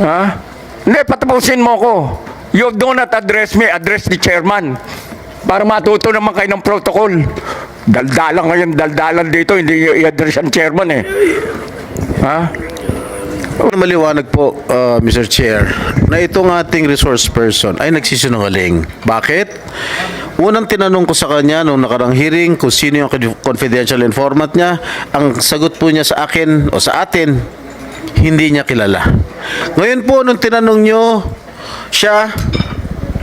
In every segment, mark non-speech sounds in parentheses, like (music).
Ha? Hindi, patapusin mo ko. You do not address me, address the chairman. Para matuto naman kayo ng protocol. Daldalan ngayon, daldalan dito, hindi i-address ang chairman eh. Ha? Maliwanag po, uh, Mr. Chair, na itong ating resource person ay nagsisinungaling. Bakit? Unang tinanong ko sa kanya nung nakarang hearing kung sino yung confidential informant niya, ang sagot po niya sa akin o sa atin, hindi niya kilala. Ngayon po, nung tinanong nyo siya,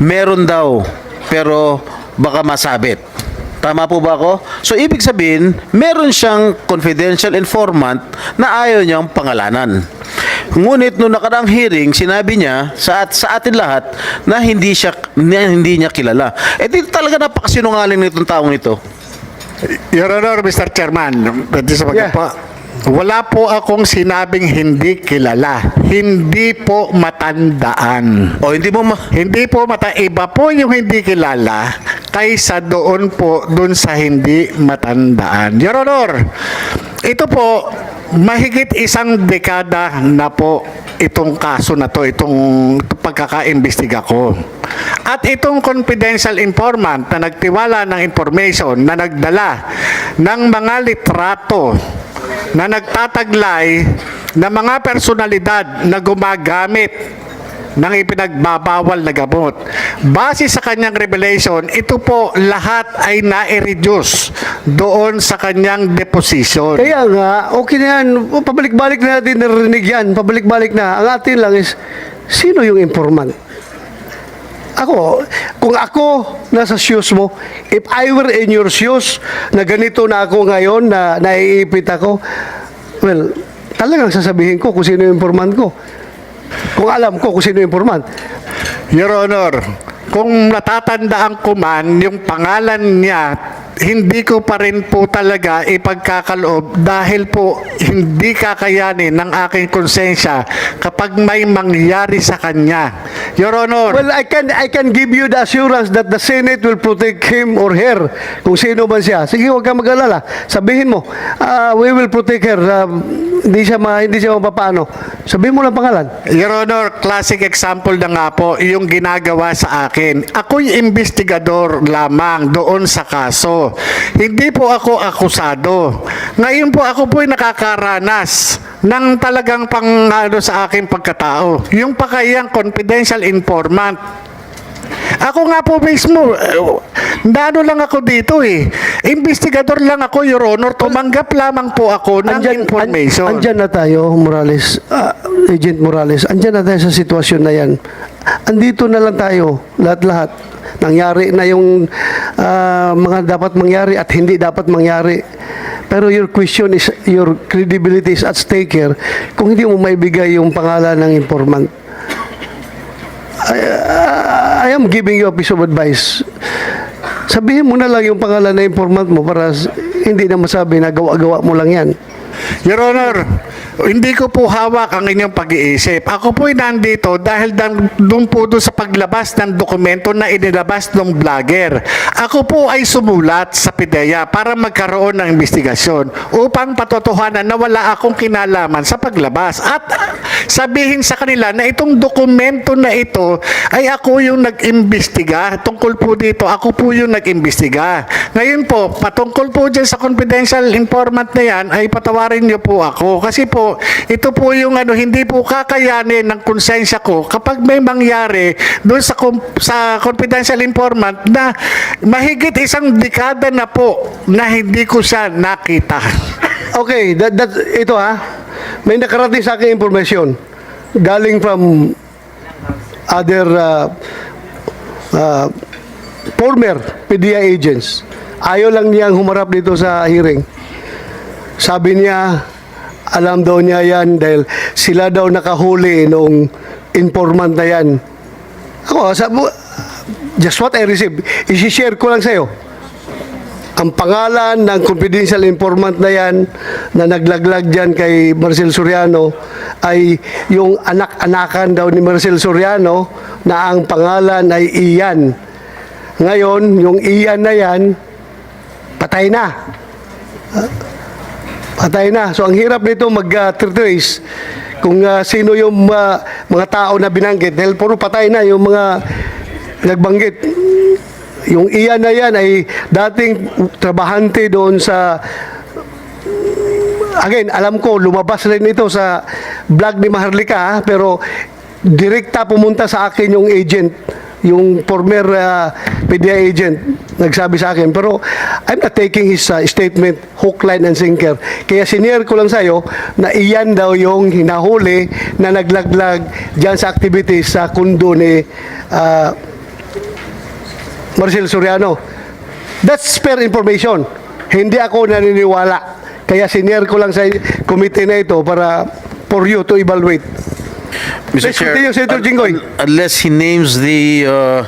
meron daw, pero baka masabit. Tama po ba ako? So, ibig sabihin, meron siyang confidential informant na ayaw niyang pangalanan. Ngunit nung nakaraang hearing, sinabi niya sa, at, sa atin lahat na hindi siya na hindi niya kilala. Eh di talaga napakasinungaling nitong taong ito. Your Honor, Mr. Chairman, pwede sa Yeah. Wala po akong sinabing hindi kilala. Hindi po matandaan. O hindi mo ma... Hindi po mata iba po yung hindi kilala kaysa doon po doon sa hindi matandaan. Your Honor, ito po mahigit isang dekada na po itong kaso na to, itong pagkakaimbestiga ko. At itong confidential informant na nagtiwala ng information na nagdala ng mga litrato na nagtataglay na mga personalidad na gumagamit ng ipinagbabawal na gamot. Base sa kanyang revelation, ito po lahat ay na-reduce doon sa kanyang deposition. Kaya nga, okay na yan. Pabalik-balik na natin narinig yan. Pabalik-balik na. Ang atin lang is, sino yung informant? Ako, kung ako nasa shoes mo, if I were in your shoes, na ganito na ako ngayon, na naiipit ako, well, talagang sasabihin ko kung sino yung informant ko. Kung alam ko kung sino yung informant. Your Honor, kung natatandaan ko man yung pangalan niya, hindi ko pa rin po talaga ipagkakaloob dahil po hindi kakayanin ng aking konsensya kapag may mangyari sa kanya. Your Honor, Well, I can I can give you the assurance that the Senate will protect him or her kung sino man siya. Sige, huwag kang mag-alala. Sabihin mo, ah, we will protect her. Ah, hindi siya ma, hindi siya mapapano. Sabihin mo lang pangalan. Your Honor, classic example na nga po yung ginagawa sa akin. Ako'y investigador lamang doon sa kaso. Hindi po ako akusado. Ngayon po ako po'y nakakaranas ng talagang pang ano sa aking pagkatao. Yung pakayang confidential informant. Ako nga po mismo, eh, nano lang ako dito eh. Investigador lang ako, Your Honor. Tumanggap lamang po ako ng information. an- andyan na tayo, Morales. Ah, Agent Morales. Andyan na tayo sa sitwasyon na yan. Andito na lang tayo, lahat-lahat. Nangyari na yung ah, mga dapat mangyari at hindi dapat mangyari. Pero your question is, your credibility is at stake here kung hindi mo maibigay yung pangalan ng informant. I, I am giving you a piece of advice. Sabihin mo na lang yung pangalan ng informant mo para hindi na masabi na gawa-gawa mo lang yan. Your Honor, hindi ko po hawak ang inyong pag-iisip. Ako po'y nandito dahil doon po doon sa paglabas ng dokumento na inilabas ng vlogger. Ako po ay sumulat sa PIDEA para magkaroon ng investigasyon upang patotohanan na wala akong kinalaman sa paglabas. At ah, sabihin sa kanila na itong dokumento na ito ay ako yung nag-imbestiga. Tungkol po dito, ako po yung nag-imbestiga. Ngayon po, patungkol po dyan sa confidential informant na yan, ay patawarin niyo po ako. Kasi po, ito po yung ano, hindi po kakayanin ng konsensya ko kapag may mangyari doon sa, sa confidential informant na mahigit isang dekada na po na hindi ko siya nakita. Okay, that, that, ito ha, may nakarating sa akin information galing from other uh, uh, former PDA agents. Ayaw lang niyang humarap dito sa hearing. Sabi niya, alam daw niya yan dahil sila daw nakahuli nung informant na yan. Ako, sabi, just what I received, isi-share ko lang sa'yo ang pangalan ng confidential informant na yan na naglaglag dyan kay Marcel Soriano ay yung anak-anakan daw ni Marcel Soriano na ang pangalan ay Ian. Ngayon, yung Ian na yan, patay na. Ah, Patay na. So, ang hirap nito mag-trace kung ah, sino yung ah, mga tao na binanggit dahil puro patay na yung mga nagbanggit. Yung iyan na yan ay dating trabahante doon sa again, alam ko lumabas rin ito sa vlog ni Maharlika ha, pero direkta pumunta sa akin yung agent, yung former uh, PDA agent nagsabi sa akin pero I'm not taking his uh, statement hook, line and sinker kaya senior ko lang sa'yo na iyan daw yung hinahuli na naglaglag dyan sa activities sa kundo ni uh, Marcel Soriano That's fair information. Hindi ako naniniwala. Kaya senior ko lang sa committee na ito para for you to evaluate. Mr. Let's continue, Senator un- Jinggoy. un- unless he names the uh,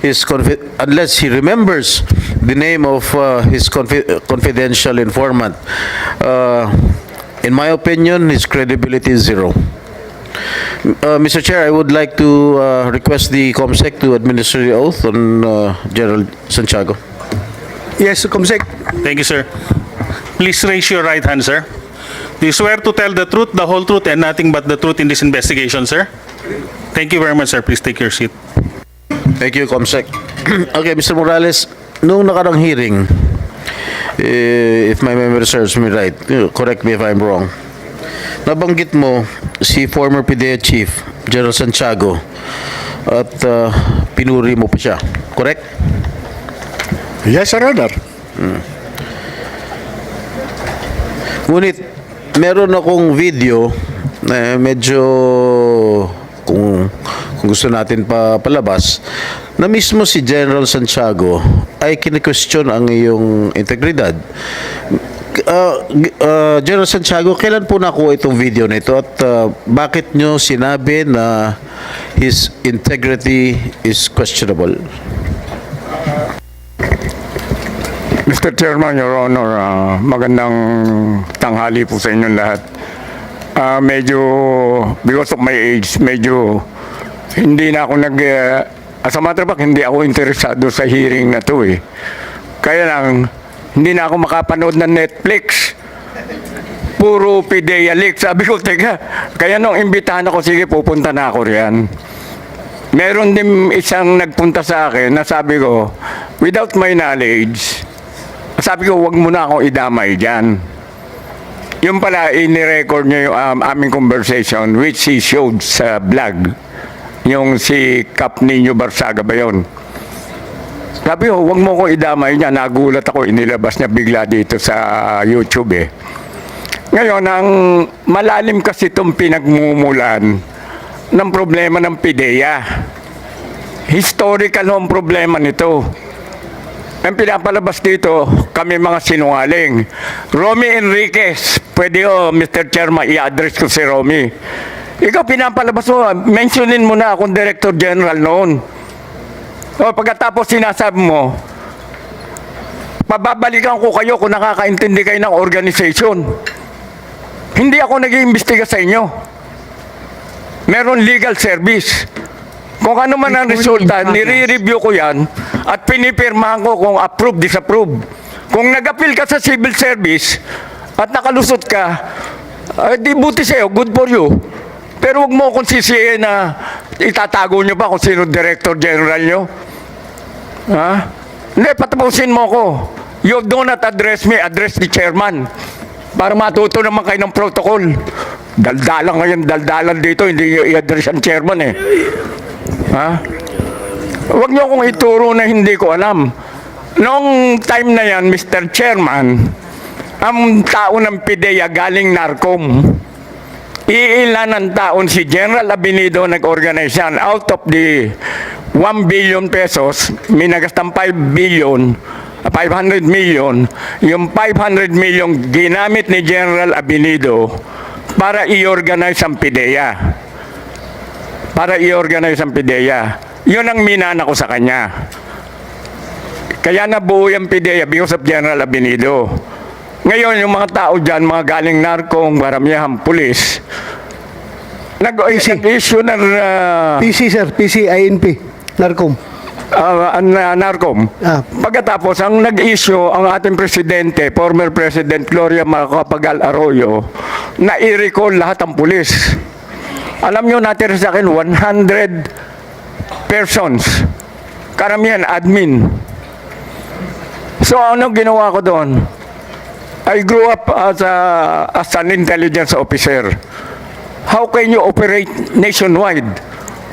his confi- unless he remembers the name of uh, his confi- confidential informant, uh, in my opinion, his credibility is zero. Uh, Mr. Chair, I would like to uh, request the COMSEC to administer the oath on uh, General Santiago. Yes, Comsec. Thank you, sir. Please raise your right hand, sir. Do you swear to tell the truth, the whole truth, and nothing but the truth in this investigation, sir? Thank you very much, sir. Please take your seat. Thank you, Comsec. (clears throat) okay, Mr. Morales, nung nakarang hearing, eh, if my memory serves me right, eh, correct me if I'm wrong, nabanggit mo si former PDEA Chief, General Santiago, at uh, pinuri mo pa siya. Correct? Yes, Your Honor. Ngunit, meron akong video na medyo kung, kung gusto natin pa palabas na mismo si General Santiago ay kini-question ang iyong integridad. Uh, uh, General Santiago, kailan po nakuha itong video na ito at uh, bakit nyo sinabi na his integrity is questionable? Mr. Chairman, Your Honor, ah, magandang tanghali po sa inyong lahat. Ah, medyo, because of my age, medyo hindi na ako nag... Uh, as a matter of fact, hindi ako interesado sa hearing na to eh. Kaya lang, hindi na ako makapanood ng Netflix. Puro PDEA leak. Sabi ko, teka, kaya nung imbitahan ako, sige, pupunta na ako riyan. Meron din isang nagpunta sa akin na sabi ko, without my knowledge, sabi ko, wag mo na akong idamay dyan. Yung pala, ini-record niya yung um, aming conversation which he showed sa vlog. Yung si Cap Nino Barsaga ba yun? Sabi ko, wag mo akong idamay niya. Nagulat ako, inilabas niya bigla dito sa YouTube eh. Ngayon, ang malalim kasi itong pinagmumulan ng problema ng PIDEA. Historical ang problema nito. Ang pinapalabas dito, kami mga sinungaling. Romy Enriquez, pwede o, Mr. Chairman, i-address ko si Romy. Ikaw pinapalabas mo, mentionin mo na akong Director General noon. O pagkatapos sinasabi mo, pababalikan ko kayo kung nakakaintindi kayo ng organization. Hindi ako nag-iimbestiga sa inyo. Meron legal service. Kung ano man ang resulta, nire-review ko yan at pinipirmahan ko kung approve, disapprove. Kung nag-appeal ka sa civil service at nakalusot ka, ay di buti sa'yo, good for you. Pero huwag mo akong sisihin na itatago nyo pa kung sino director general nyo. Ha? Hindi, patapusin mo ko. You do not address me, address the chairman. Para matuto naman kayo ng protocol. Daldalan ngayon, daldalan dito, hindi nyo i-address ang chairman eh. Ha? Huwag niyo akong ituro na hindi ko alam. Noong time na yan, Mr. Chairman, ang tao ng PIDEA galing NARCOM. Iilan ng taon si General Abinido nag-organize yan. Out of the 1 billion pesos, minagastang 5 billion, ah, 500 million, yung 500 million ginamit ni General Abinido para i-organize ang PIDEA para i-organize ang PIDEA. Yun ang minana ko sa kanya. Kaya nabuo yung PIDEA because of General Abinido. Ngayon, yung mga tao dyan, mga galing narkong, maramihang pulis, nag-issue ng uh, PC, sir. PC, INP. Narcom. Uh, narcom. Ah. Pagkatapos, ang nag-issue ang ating presidente, former President Gloria Macapagal Arroyo, na i-recall lahat ng pulis. Alam nyo natin sa akin, 100 persons. Karamihan, admin. So ano ginawa ko doon? I grew up as, a, as an intelligence officer. How can you operate nationwide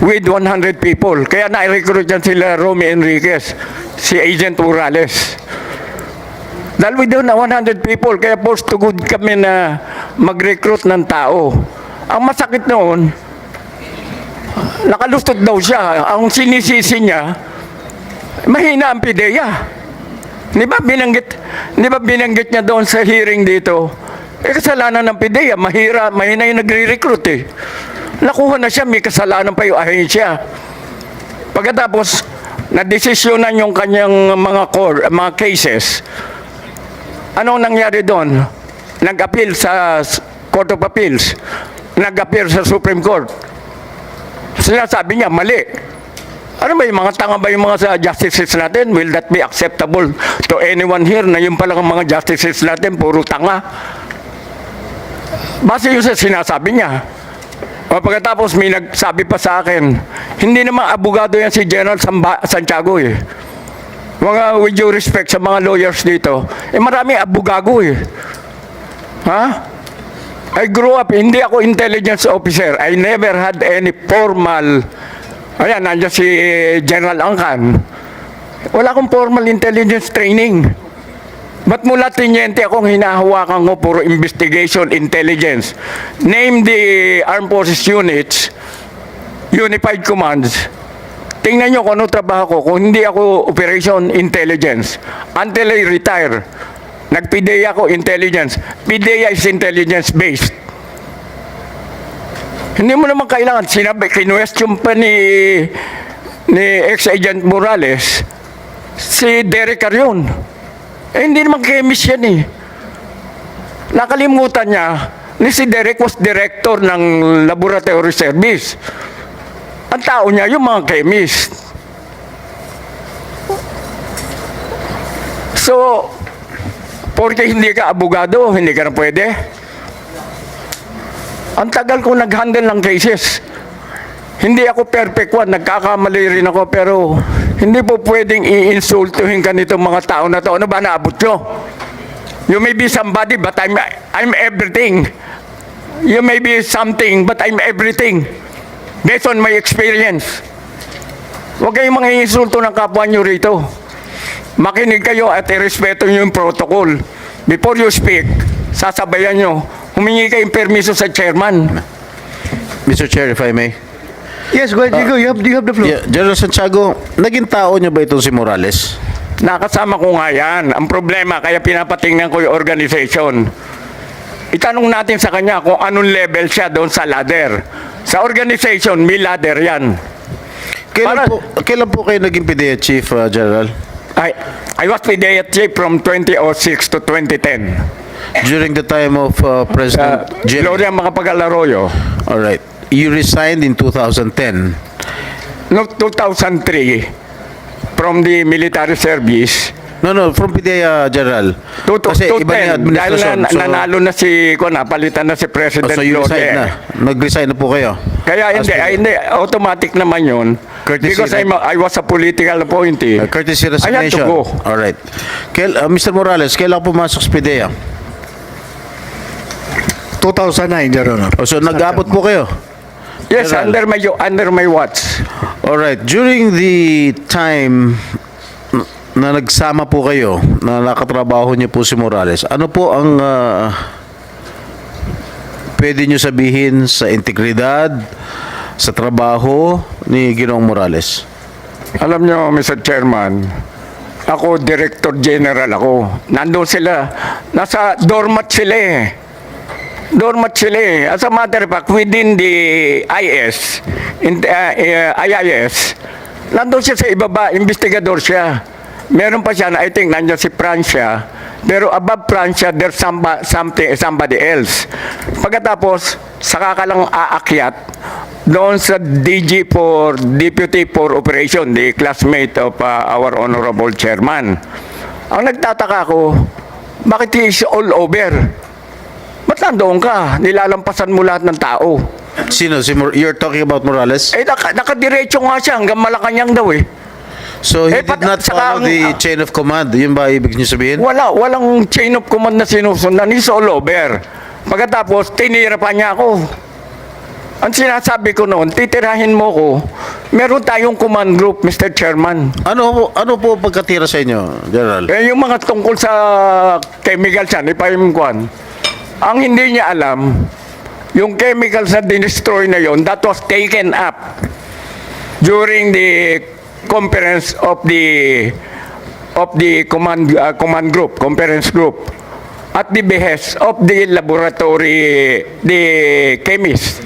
with 100 people? Kaya na-recruit yan sila Romy Enriquez, si Agent Urales. Dahil we doon na 100 people, kaya forced to good kami na mag-recruit ng tao. Ang masakit noon, nakalustot daw siya. Ang sinisisi niya, mahina ang pideya. Di ba binanggit, di ba binanggit niya doon sa hearing dito? Eh kasalanan ng PIDEA, mahira, mahina yung nagre-recruit eh. Nakuha na siya, may kasalanan pa yung ahensya. Pagkatapos, nadesisyonan yung kanyang mga core, mga cases. Anong nangyari doon? Nag-appeal sa Court of Appeals. Nag-appeal sa Supreme Court. Sinasabi niya, mali. Ano ba yung mga tanga ba yung mga sa justices natin? Will that be acceptable to anyone here na yung palang mga justices natin puro tanga? Base yun sa sinasabi niya. O pagkatapos may nagsabi pa sa akin, hindi naman abogado yan si General Santiago eh. Mga with due respect sa mga lawyers dito, eh marami abogado eh. Ha? I grew up, hindi ako intelligence officer. I never had any formal, ayan, nandiyan si General Angkan. Wala akong formal intelligence training. Ba't mula tinyente akong hinahawakan ko puro investigation, intelligence? Name the armed forces units, unified commands. Tingnan nyo kung ano trabaho ko. Kung hindi ako operation intelligence, until I retire, nag-PDEA ako intelligence. PDEA is intelligence-based. Hindi mo naman kailangan. Sinabi, kinwestiyon pa ni, ni ex-agent Morales, si Derek Carion. Eh, hindi naman chemist yan eh. Nakalimutan niya, ni si Derek was director ng laboratory service. Ang tao niya, yung mga chemist. So, porque hindi ka abogado, hindi ka na pwede. Ang tagal ko nag-handle ng cases. Hindi ako perfect one, nagkakamali rin ako, pero hindi po pwedeng i-insultuhin ka nitong mga tao na to. Ano ba naabot nyo? You may be somebody, but I'm, I'm everything. You may be something, but I'm everything. Based on my experience. Huwag kayong mga insulto ng kapwa nyo rito. Makinig kayo at irespeto nyo yung protocol. Before you speak, sasabayan nyo, humingi kayong permiso sa chairman. Mr. Chair, if I may. Yes, go ahead, Diego. You have, you have the floor. Yeah, General Santiago, naging tao niyo ba itong si Morales? Nakasama ko nga yan. Ang problema, kaya pinapatingnan ko yung organization. Itanong natin sa kanya kung anong level siya doon sa ladder. Sa organization, may ladder yan. Kailan Para- po, kailan po kayo naging PDEA Chief, uh, General? I, I was PDA chief from 2006 to 2010. During the time of uh, Uh, President Jimmy? Gloria Macapagal-Arroyo. All right. You resigned in 2010. No, 2003, from the military service, No, no, from PDEA, General. to, to, Kasi to iba na 10, yung dahil na. So- nanalo na si, ko napalitan na si Oh, President so you Gloria. resigned na. Nag-resign na po kayo. Kaya As hindi, PDEA. ay, hindi, automatic naman yun. Courtesy Because I'm I was a political appointee. Uh, courtesy I had to resignation. go. All right. Kail, uh, Mr. Morales, kailan pumasok sa PDEA? 2009, Your Honor. Oh, so nag-abot po kayo? Yes, General. under my under my watch. All right. During the time na nagsama po kayo, na nakatrabaho niyo po si Morales, ano po ang ah, pwede niyo sabihin sa integridad, sa trabaho ni Ginoong Morales? Alam nyo, Mr. Chairman, ako, Director General ako. Nandun sila. Nasa doormat sila eh. Doormat sila eh. As a matter of fact, within the IS, in, uh, uh, IIS, nandun siya sa ibaba, investigador siya. Meron pa siya na, I think, nandiyan si Francia. Pero above Francia, there's somebody, something, somebody else. Pagkatapos, saka ka lang aakyat doon sa DG for Deputy for Operation, the classmate of uh, our honorable chairman. Ang nagtataka ko, bakit he is all over? Ba't nandoon ka? Nilalampasan mo lahat ng tao. Sino? Si Mor- you're talking about Morales? Eh, naka, nakadiretso nga siya hanggang Malacanang daw eh. So he Eh, did pat- not saka follow ang- the chain of command. Yun ba ibig niyo sabihin? Wala, walang chain of command na sinusundan. He's all over. Pagkatapos, tinira pa niya ako. Ang sinasabi ko noon, titirahin mo ko, meron tayong command group, Mr. Chairman. Ano ano po pagkatira sa inyo, General? Eh, yung mga tungkol sa chemicals yan, ipahimkuan, ang hindi niya alam, yung chemicals na dinestroy na yon, that was taken up during the conference of the of the command uh, command group, conference group at the behest of the laboratory, the chemist.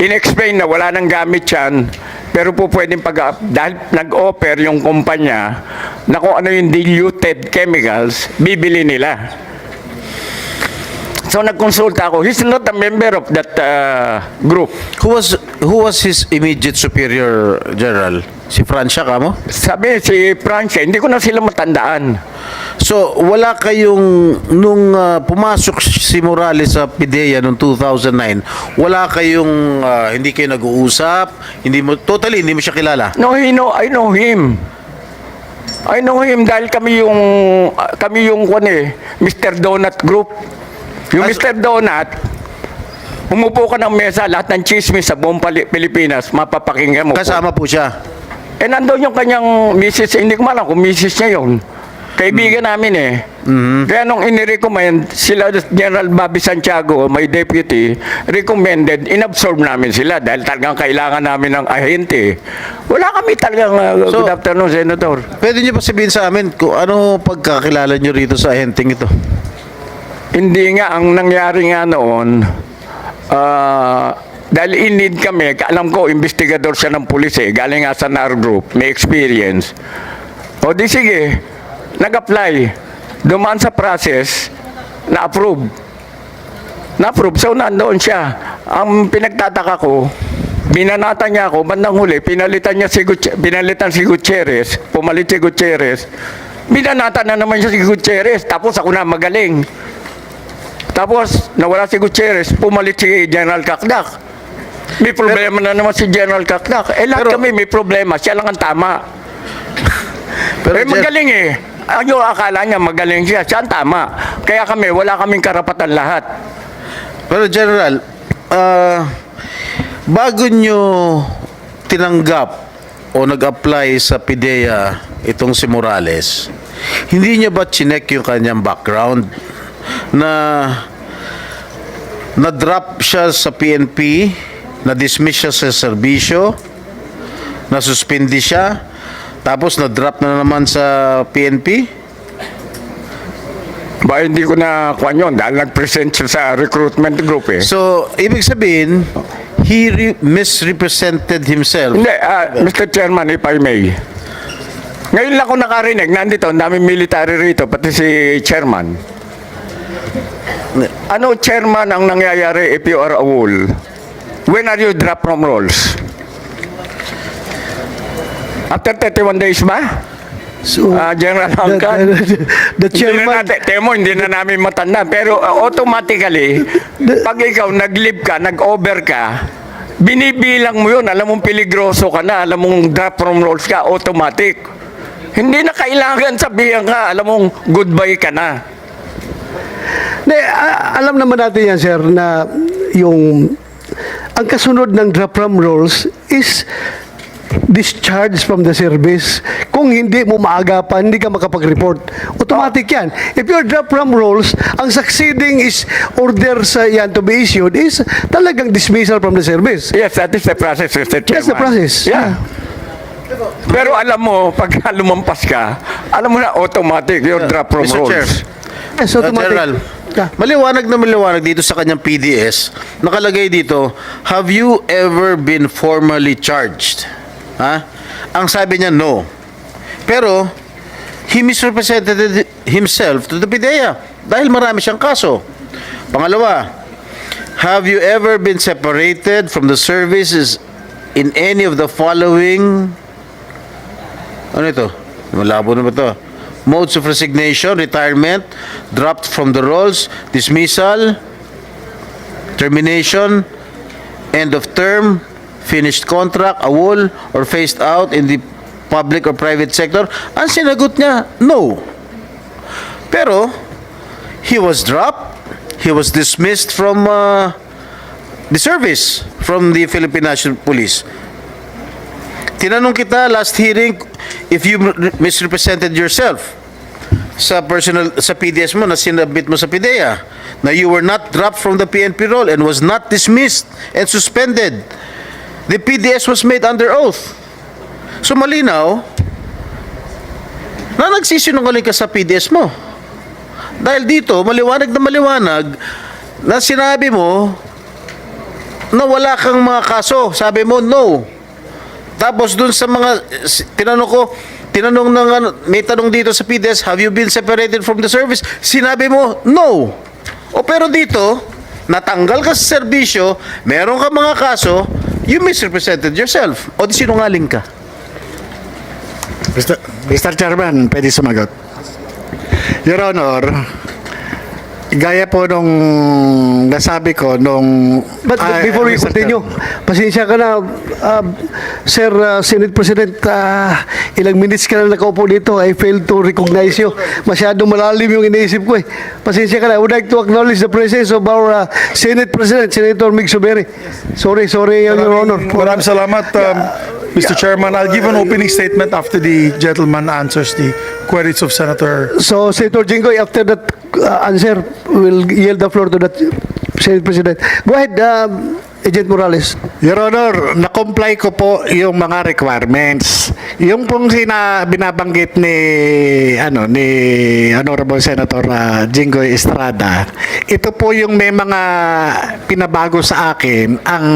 In-explain na wala nang gamit yan, pero po pwedeng pag dahil nag-offer yung kumpanya na kung ano yung diluted chemicals, bibili nila. So nagkonsulta ako. He's not a member of that uh, group. Who was who was his immediate superior, General? Si Francia kamo? Sabi si Francia, hindi ko na sila matandaan. So, wala kayong, nung ah, pumasok si Morales sa PIDEA noong 2009, wala kayong, ah, hindi kayo nag-uusap, hindi mo, totally, hindi mo siya kilala. No, he know, I know him. I know him dahil kami yung ah, kami yung kwan eh, Mr. Donut Group. Yung As- Mr. Donut, umupo ka ng mesa, lahat ng chismis sa buong Pali- Pilipinas, mapapakinggan mo. Kasama po siya. Eh, nandun yung kanyang misis, hindi ko malam kung misis niya yun. Kaibigan namin eh. Kaya nung inirecommend, sila General Bobby Santiago, my deputy, recommended, inabsorb namin sila dahil talagang kailangan namin ng ahente. Wala kami talagang, uh, So- good afternoon, Senator. Pwede niyo pa sabihin sa amin kung ano pagkakilala niyo rito sa henting ito? Hindi nga, ang nangyari nga noon, ah, dahil in-need kami, alam ko, investigador siya ng pulis eh, galing nga sa NAR Group, may experience. O di sige, nag-apply, dumaan sa process, na-approve. Na-approve, so nandoon siya. Ang pinagtataka ko, binanata niya ako, bandang huli, pinalitan niya si, Gutierrez, pinalitan si Gutierrez, pumalit si Gutierrez, binanata na naman siya si Gutierrez, tapos ako na magaling. Tapos, nawala si Gutierrez, pumalit si General Kakdak. May problema na naman si General Kakdak. Eh, lahat Pero- kami may problema. Siya lang ang tama. Pero eh, magaling eh. Ano akala niya magaling siya. Siya ang tama. Kaya kami, wala kaming karapatan lahat. Pero General, ah, bago nyo tinanggap o nag-apply sa PIDEA itong si Morales, hindi niya ba chinek yung kanyang background na na-drop siya sa PNP, na-dismiss siya sa serbisyo, na-suspindi siya, tapos na-drop na naman sa PNP? Ba, hindi ko na kuha yun dahil nag-present siya sa recruitment group eh. So, ibig sabihin, he re- misrepresented himself. Hindi, ah, Mr. Chairman, if I may. Ngayon lang ako nakarinig, nandito, ang daming military rito, pati si Chairman. Ano, Chairman, ang nangyayari if you are a wall? When are you drop from roles? After 31 days ba? So, Ah, General the, Hangkan? the, the Hindi na chairman, temo, hindi na namin matanda. Pero uh, automatically, pag ikaw nag-leave ka, nag-over ka, binibilang mo yun. Alam mong peligroso ka na, alam mong drop from roles ka, automatic. Hindi na kailangan sabihan ka, alam mong goodbye ka na. A- alam naman natin yan, sir, na yung ang kasunod ng drop from roles is discharge from the service. Kung hindi mo maagapan, hindi ka makapag-report. Automatic yan. If you're drop from roles, ang succeeding is orders uh, yan to be issued is talagang dismissal from the service. Yes, that is the process, Mr. Chairman. That's the process. Yeah. Pero alam mo, pag lumampas ka, alam mo na automatic, yung drop from Mr. roles. Chair. Yes, Uh, automatic. General, Yeah. maliwanag na maliwanag dito sa kanyang PDS, nakalagay dito, have you ever been formally charged? Ha? Ang sabi niya, no. Pero, he misrepresented himself to the PIDEA dahil marami siyang kaso. Pangalawa, have you ever been separated from the services in any of the following ano ito? Malabo na ba ito? Modes of resignation, retirement, dropped from the roles, dismissal, termination, end of term, finished contract, awol, or phased out in the public or private sector? Ang sinagot niya, no. Pero, he was dropped, he was dismissed from uh, the service from the Philippine National Police. Tinanong kita last hearing if you misrepresented yourself sa personal sa PDS mo na sinabit mo sa PIDEA na you were not dropped from the PNP role and was not dismissed and suspended. The PDS was made under oath. So malinaw na nagsisinungaling ka sa PDS mo. Dahil dito, maliwanag na maliwanag na sinabi mo na wala kang mga kaso. Sabi mo, no. Tapos dun sa mga, tinanong ko, tinanong ng, ano, may tanong dito sa PDS, have you been separated from the service? Sinabi mo, no. O pero dito, natanggal ka sa serbisyo, meron ka mga kaso, you misrepresented yourself. O di sinungaling ka. Mr. Mr. Chairman, pwede sumagot. Your Honor, gaya po nung nasabi ko nung... But Ah, before we continue, pasensya ka na, uh, Sir uh, Senate President, uh, ilang minutes ka na nakaupo dito, I failed to recognize you. Masyadong malalim yung iniisip ko eh. Pasensya ka na. I would like to acknowledge the presence of our uh, Senate President, Senator Mig Suberi. Sorry, sorry, Your Honor. Maraming salamat, um, Mr. Chairman. I'll give an opening statement after the gentleman answers the queries of Senator. So, Senator Jinggoy, after that uh, answer, we'll yield the floor to that Senate President. Go ahead, um, Agent Morales. Your Honor, na-comply ko po yung mga requirements. Yung pong sina, binabanggit ni ano ni Honorable Senator uh, Jinggoy Estrada, ito po yung may mga pinabago sa akin ang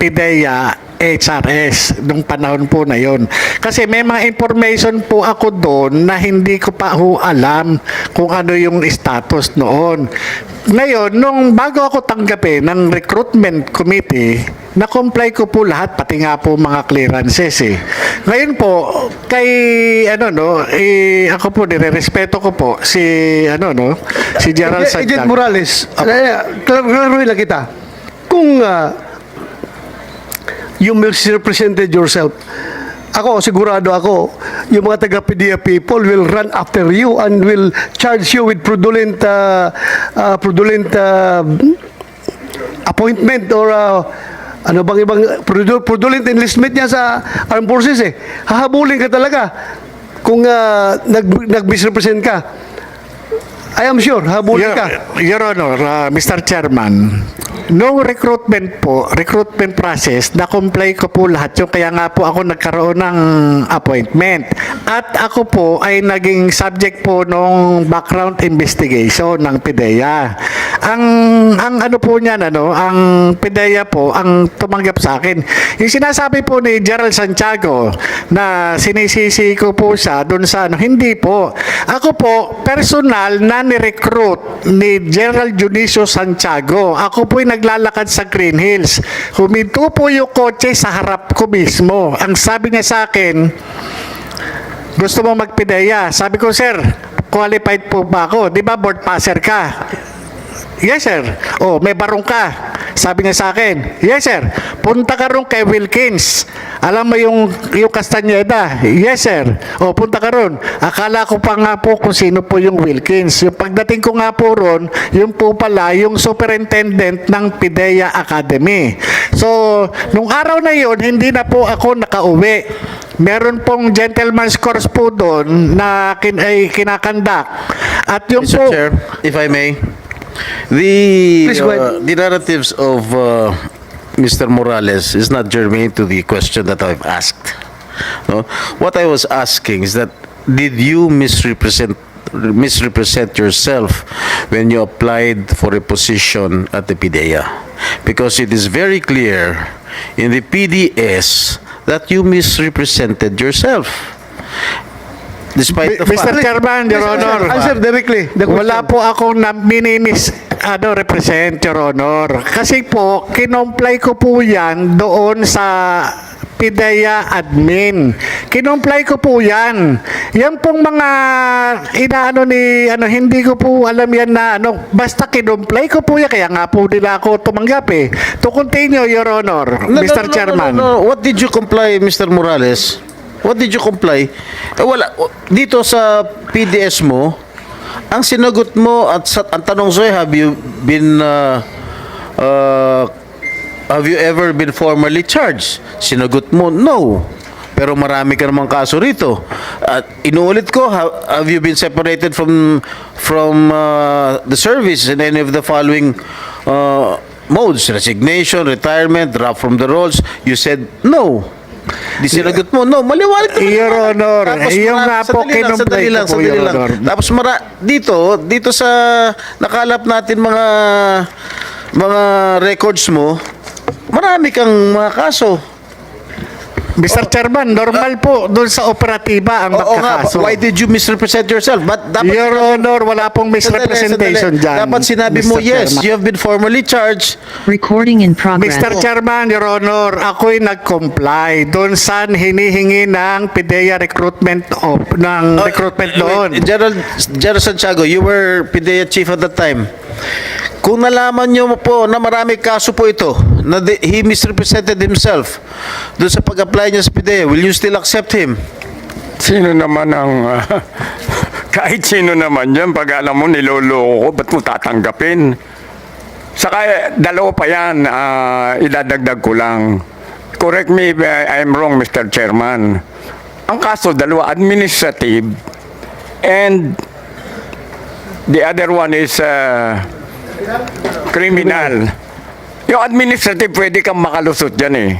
PIDEA HRS nung panahon po na yon. Kasi may mga information po ako doon na hindi ko pa ho alam kung ano yung status noon. Ngayon, nung bago ako tanggapin ng recruitment committee, na-comply ko po lahat, pati nga po mga clearances eh. Ngayon po, kay ano no, eh, ako po, nire-respeto ko po si ano no, si Gerald Agent Santiago. Morales, uh, klaruhin lang kita. Kung uh, you misrepresented yourself, ako, sigurado ako, yung mga taga-PDEA people will run after you and will charge you with fraudulent, uh, uh, fraudulent uh, appointment or uh, ano bang ibang fraudu- fraudulent enlistment niya sa armed forces eh. Hahabulin ka talaga kung uh, nag, nag-misrepresent ka. I am sure, habulin Your, ka. Your Honor, uh, Mr. Chairman, no recruitment po, recruitment process, na-comply ko po lahat yung kaya nga po ako nagkaroon ng appointment. At ako po ay naging subject po nung background investigation ng PIDEA. Ang ang ano po niyan ano, ang PIDEA po ang tumanggap sa akin. Yung sinasabi po ni Gerald Santiago na sinisisi ko po siya doon sa ano, hindi po. Ako po personal na ni-recruit ni Gerald Junicio Santiago. Ako po ay naglalakad sa Green Hills. Huminto po yung kotse sa harap ko mismo. Ang sabi niya sa akin, gusto mo magpideya? Sabi ko, sir, qualified po ba ako? Di ba board passer ka? Yes, sir. Oh, may barong ka. Sabi niya sa akin, yes, sir. Punta ka ron kay Wilkins. Alam mo yung, yung Castañeda? Yes, sir. Oh, punta ka ron. Akala ko pa nga po kung sino po yung Wilkins. Yung pagdating ko nga po ron, yung po pala yung superintendent ng PIDEA Academy. So, nung araw na yon hindi na po ako nakauwi. Meron pong gentleman's course po doon na kin ay kinakandak. At yung Mr. po... Chair, if I may, the Please go uh, ahead. the narratives of uh, Mr. Morales is not germane to the question that I've asked. No, what I was asking is that did you misrepresent misrepresent yourself when you applied for a position at the PDEA? Because it is very clear in the PDS that you misrepresented yourself. Despite the Mr. fact Chairman, Your Honor. Answer directly. The Wala po akong na minimis ano, represent, Your Honor. Kasi po, kinomply ko po yan doon sa PIDEA admin. Kinomply ko po yan. Yan pong mga inaano ni, ano, hindi ko po alam yan na, ano, basta kinomply ko po yan. Kaya nga po nila ako tumanggap eh. To continue, Your Honor, No, no, Mr. no, no, Chairman. No, no, What did you comply, Mr. Morales? What did you comply? Eh, wala. Dito sa PDS mo, ang sinagot mo at sa, ang tanong sa'yo, have you been uh, uh, have you ever been formally charged? Sinagot mo, no. Pero marami ka namang kaso rito. At inuulit ko, ha- have you been separated from from uh, the service in any of the following uh, modes? Resignation, retirement, drop from the rolls? You said no. Di sinagot mo, no, maliwanag naman. Your Honor, yung mara- nga po, sandali ko po, Your lang. Honor. Tapos mara, dito, dito sa nakalap natin mga mga records mo, marami kang mga kaso. Mr. Chairman, normal po doon sa operatiba ang Oo nga, magkakaso. why did you misrepresent yourself? But dapat Your Honor, wala pong Sandali, misrepresentation sandali. dyan. Dapat sinabi mo, Mr. yes, Chairman. you have been formally charged. Recording in progress. Mr. Chairman, Your Honor, ako'y nag-comply doon sa hinihingi ng PIDEA recruitment of, ng recruitment doon. Wait, General, General Santiago, you were PIDEA chief at that time. Kung nalaman nyo po na marami kaso po ito, na he misrepresented himself doon sa pag-apply niya sa PIDEA, will you still accept him? Sino naman ang... ah, (laughs) kahit sino naman yan, pag alam mo niloloko ko, ba't mo tatanggapin? Saka dalawa pa yan, ah, idadagdag ko lang. Correct me if I'm wrong, Mr. Chairman. Ang kaso, dalawa, administrative and the other one is ah, criminal. Yung administrative, pwede kang makalusot dyan eh.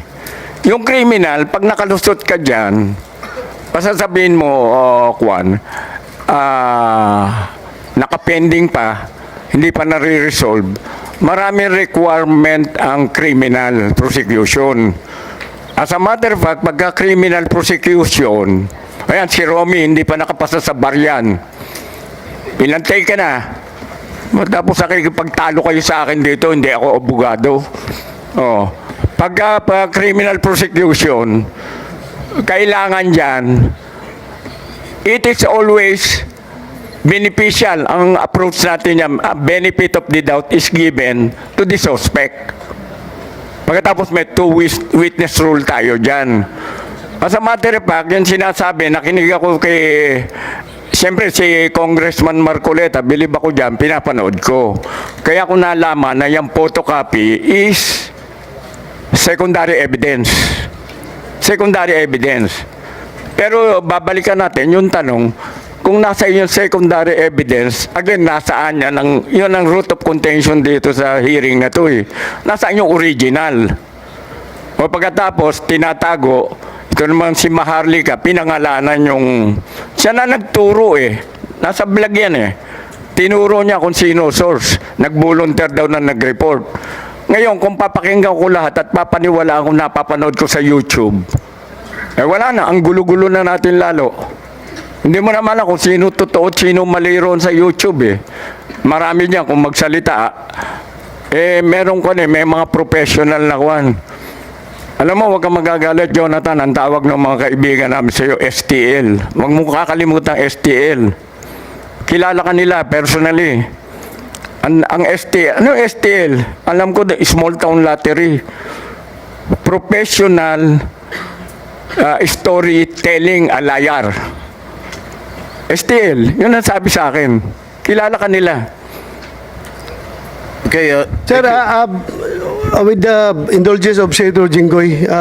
Yung criminal, pag nakalusot ka dyan, pasasabihin mo, oh, Kwan, ah, nakapending pa, hindi pa nare-resolve, maraming requirement ang criminal prosecution. As a matter of fact, pagka criminal prosecution, ayan, si Romy hindi pa nakapasa sa baryan. Pinantay ka na. Tapos nakikipagtalo kayo sa akin dito, hindi ako abogado. Oh. Pagka pa criminal prosecution, kailangan dyan, it is always beneficial. Ang approach natin yan, a benefit of the doubt is given to the suspect. Pagkatapos may two witness rule tayo dyan. As a matter of fact, yung sinasabi, nakinig ako kay, siyempre si Congressman Marcoleta, bilib ako dyan, pinapanood ko. Kaya ko nalaman na yung photocopy is secondary evidence. Secondary evidence. Pero babalikan natin yung tanong, kung nasa yung secondary evidence, again, nasaan yan? Ang, yun ang root of contention dito sa hearing na to eh. Nasaan yung original? O pagkatapos, tinatago, ito naman si Maharlika, pinangalanan yung, siya na nagturo eh. Nasa vlog yan eh. Tinuro niya kung sino source. Nag-volunteer daw na nag-report. Ngayon, kung papakinggan ko lahat at papaniwala kung napapanood ko sa YouTube, eh wala na, ang gulo-gulo na natin lalo. Hindi mo naman kung sino totoo sino mali roon sa YouTube eh. Marami niyan kung magsalita. Eh, meron ko eh, may mga professional na kwan. Alam mo, huwag kang magagalit, Jonathan. Ang tawag ng mga kaibigan namin sa iyo, STL. Huwag mo kakalimutan STL. Kilala ka nila personally. Ang, ang STL, ano STL? Alam ko, the small town lottery. Professional uh, storytelling a liar. STL, yun ang sabi sa akin. Kilala ka nila. Okay, uh, Sir, uh, uh, with the indulgence of Senator Jinggoy, uh,